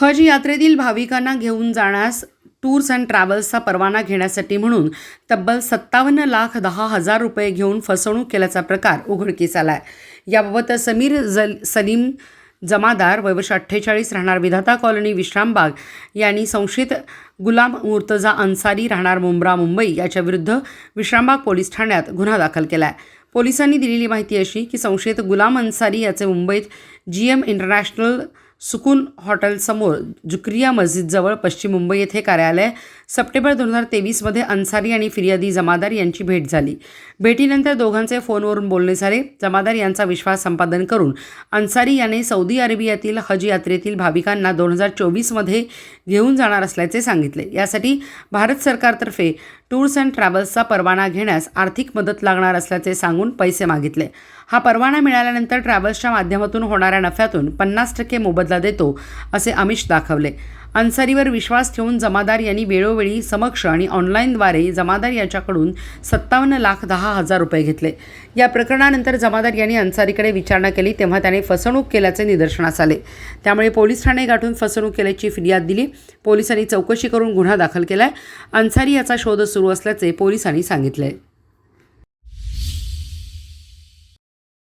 हज यात्रेतील भाविकांना घेऊन जाण्यास टूर्स अँड ट्रॅव्हल्सचा परवाना घेण्यासाठी म्हणून तब्बल सत्तावन्न लाख दहा हजार रुपये घेऊन फसवणूक केल्याचा प्रकार उघडकीस आला आहे याबाबत समीर जल सलीम जमादार वयवर्ष अठ्ठेचाळीस राहणार विधाता कॉलनी विश्रामबाग यांनी संशयित गुलाम मुर्तजा अन्सारी राहणार मुंब्रा मुंबई याच्याविरुद्ध विश्रामबाग पोलीस ठाण्यात गुन्हा दाखल केला आहे पोलिसांनी दिलेली माहिती अशी की संशयित गुलाम अन्सारी याचे मुंबईत जी एम इंटरनॅशनल सुकून हॉटेलसमोर जुक्रिया मस्जिदजवळ पश्चिम मुंबई येथे कार्यालय सप्टेंबर दोन हजार तेवीसमध्ये अन्सारी आणि फिर्यादी जमादार यांची भेट झाली. भेटीनंतर दोघांचे फोनवरून बोलणे झाले. जमादार यांचा विश्वास संपादन करून अन्सारी याने सौदी अरेबियातील हज यात्रेतील भाविकांना दोन हजार चोवीसमध्ये घेऊन जाणार असल्याचे सांगितले. यासाठी भारत सरकारतर्फे टूर्स अँड ट्रॅव्हल्सचा परवाना घेण्यास आर्थिक मदत लागणार असल्याचे सांगून पैसे मागितले. हा परवाना मिळाल्यानंतर ट्रॅव्हल्सच्या माध्यमातून होणाऱ्या नफ्यातून पन्नास टक्के मोबदला देतो असे आमिष दाखवले. अन्सारीवर विश्वास ठेवून जमादार यांनी वेळोवेळी समक्ष आणि ऑनलाईनद्वारे जमादार याच्याकडून सत्तावन्न लाख दहा हजार रुपये घेतले. या प्रकरणानंतर जमादार यांनी अन्सारीकडे विचारणा केली तेव्हा त्याने फसवणूक केल्याचे निदर्शनास आले. त्यामुळे पोलीस ठाणे गाठून फसवणूक केल्याची फिर्याद दिली. पोलिसांनी चौकशी करून गुन्हा दाखल केला आहे अन्सारी याचा शोध सुरू असल्याचे पोलिसांनी सांगितले.